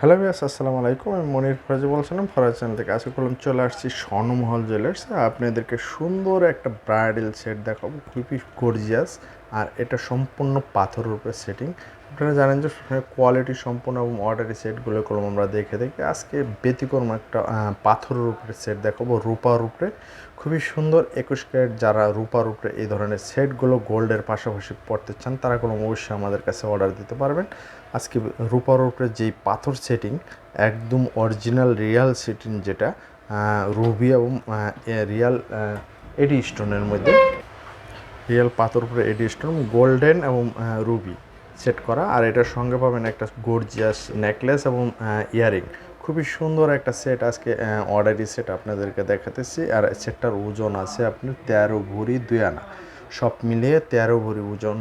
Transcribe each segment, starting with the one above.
Hello বিয়াস আসসালামু আলাইকুম। আমি মনির ফরাজি বলছিলাম, ফরাজ চ্যানেল থেকে। আজকে করলাম চলে আসছি স্বর্ণমহল জুয়েলার্স আপনাদেরকে সুন্দর একটা ব্রাইডাল সেট দেখাবো। খুবই গর্জিয়াস আর এটা সম্পূর্ণ পাথরের উপরে সেটিং আপনারা জানেন যে কোয়ালিটি সম্পূর্ণ এবং অর্ডারি সেটগুলো করলাম আমরা দেখে দেখে আজকে ব্যতিক্রম একটা পাথরের উপরে সেট দেখাবো, রূপার উপরে। খুবই সুন্দর একুশ ক্যারেট যারা রূপার উপরে এই ধরনের সেটগুলো গোল্ডের পাশাপাশি পড়তে চান, তারা কোনো অবশ্যই আমাদের কাছে অর্ডার দিতে পারবেন। আজকে রূপার উপরে যেই পাথর সেটিং একদম অরিজিনাল রিয়াল সেটিং যেটা রুবি এবং রিয়াল এডি স্টোনের মধ্যে। রিয়াল পাথর উপরে এডি স্টোন গোল্ডেন এবং রুবি সেট করা, আর এটার সঙ্গে পাবেন একটা গর্জিয়াস নেকলেস এবং ইয়ারিং খুবই সুন্দর একটা সেট আজকে অর্ডারি সেট আপনাদেরকে দেখাতেছি। আর সেটটার ওজন আছে আপনি তেরো ভরি দুই আনা। সব মিলিয়ে তেরো ভরি ওজন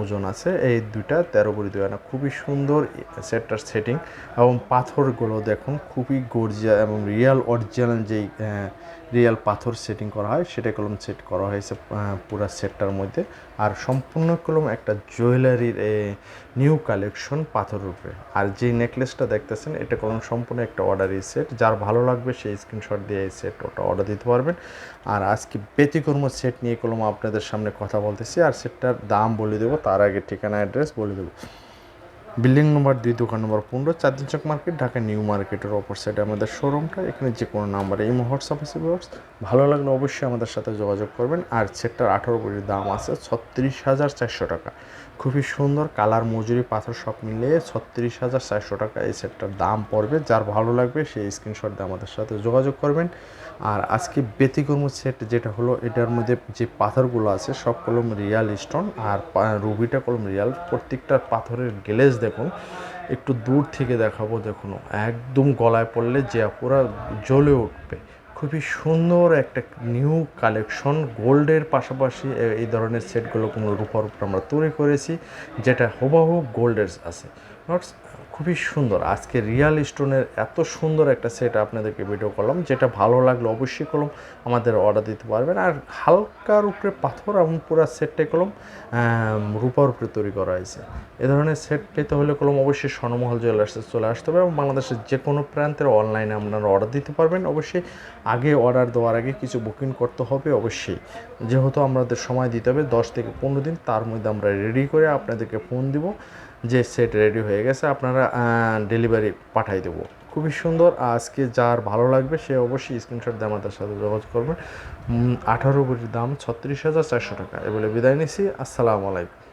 ওজন আছে এই দুইটা, তেরো ভরি দুই আনা। খুবই সুন্দর সেটটার সেটিং এবং পাথরগুলো দেখুন, খুবই গর্জিয়া এবং রিয়াল অরিজিনাল যেই রিয়েল পাথর সেটিং করা হয় সেটা কলম সেট করা হয়েছে পুরা সেটটার মধ্যে। আর সম্পূর্ণ কলম একটা জুয়েলারির নিউ কালেকশন পাথর উপরে আর যে নেকলেসটা দেখতেছেন, এটা কলম সম্পূর্ণ একটা অর্ডারি সেট যার ভালো লাগবে, সেই স্ক্রিনশট দিয়ে এই সেট ওটা অর্ডার দিতে পারবেন। আর আজকে ব্যতিক্রম সেট নিয়ে কলম আপনাদের সামনে কথা বলতেছি। আর সেটটার দাম বলে দেবো, তার আগে ঠিকানা অ্যাড্রেস বলে দেবো। বিল্ডিং নম্বর দুই, দোকান নম্বর পনেরো চারদিন চক মার্কেট, ঢাকা নিউ মার্কেটের অপর সাইডে আমাদের শোরুমটা এখানে যে কোনো নাম্বারে এই হোয়াটসঅ্যাপ আছে ভিউয়ার্স ভালো লাগলে অবশ্যই আমাদের সাথে যোগাযোগ করবেন। আর সেটটার আঠারো কোটির দাম আছে ছত্রিশ হাজার চারশো টাকা। খুবই সুন্দর কালার, মজুরি, পাথর সব মিলিয়ে ছত্রিশ হাজার চারশো টাকা এই সেটটার দাম পড়বে। যার ভালো লাগবে সেই স্ক্রিনশট দিয়ে আমাদের সাথে যোগাযোগ করবেন। আর আজকে ব্যতিক্রম সেট যেটা হলো, এটার মধ্যে যে পাথরগুলো আছে, সব কলম রিয়াল স্টোন আর রুবিটা কলম রিয়াল প্রত্যেকটা পাথরের গ্লেজ দেখুন, একটু দূর থেকে দেখাবো, দেখুন, একদম গলায় পড়লে যে অপরা জ্বলে উঠবে। খুবই সুন্দর একটা নিউ কালেকশন গোল্ডের পাশাপাশি এই ধরনের সেটগুলো কোনো রূপার উপর আমরা তৈরি করেছি, যেটা হুবাহু গোল্ডের আছে। নট খুবই সুন্দর। আজকে রিয়াল স্টোনের এত সুন্দর একটা সেট আপনাদেরকে ভিডিও করলাম। যেটা ভালো লাগলে অবশ্যই কলম আমাদের অর্ডার দিতে পারবেন। আর হালকার উপরে পাথর এবং পুরো সেটটাই কলম রূপার উপরে তৈরি করা হয়েছে। এ ধরনের সেট পেতে হলে কলম অবশ্যই স্বর্ণমহল জুয়েলার্সে চলে আসতে হবে এবং বাংলাদেশের যে কোনো প্রান্তের অনলাইনে আপনারা অর্ডার দিতে পারবেন। অবশ্যই আগে অর্ডার দেওয়ার আগে কিছু বুকিং করতে হবে অবশ্যই। যেহেতু আমাদের সময় দিতে হবে, দশ থেকে পনেরো দিন, তার মধ্যে আমরা রেডি করে আপনাদেরকে ফোন দিব। যে সেট রেডি হয়ে গেছে, আপনারা ডেলিভারি পাঠাই দেবো। খুবই সুন্দর। আজকে যার ভালো লাগবে, সে অবশ্যই স্ক্রিনশট দিয়ে আমাদের সাথে যোগাযোগ করবেন আঠারো কোটির দাম ছত্রিশ হাজার চারশো টাকা। এ বলে বিদায় নিছি। আসসালামু আলাইকুম।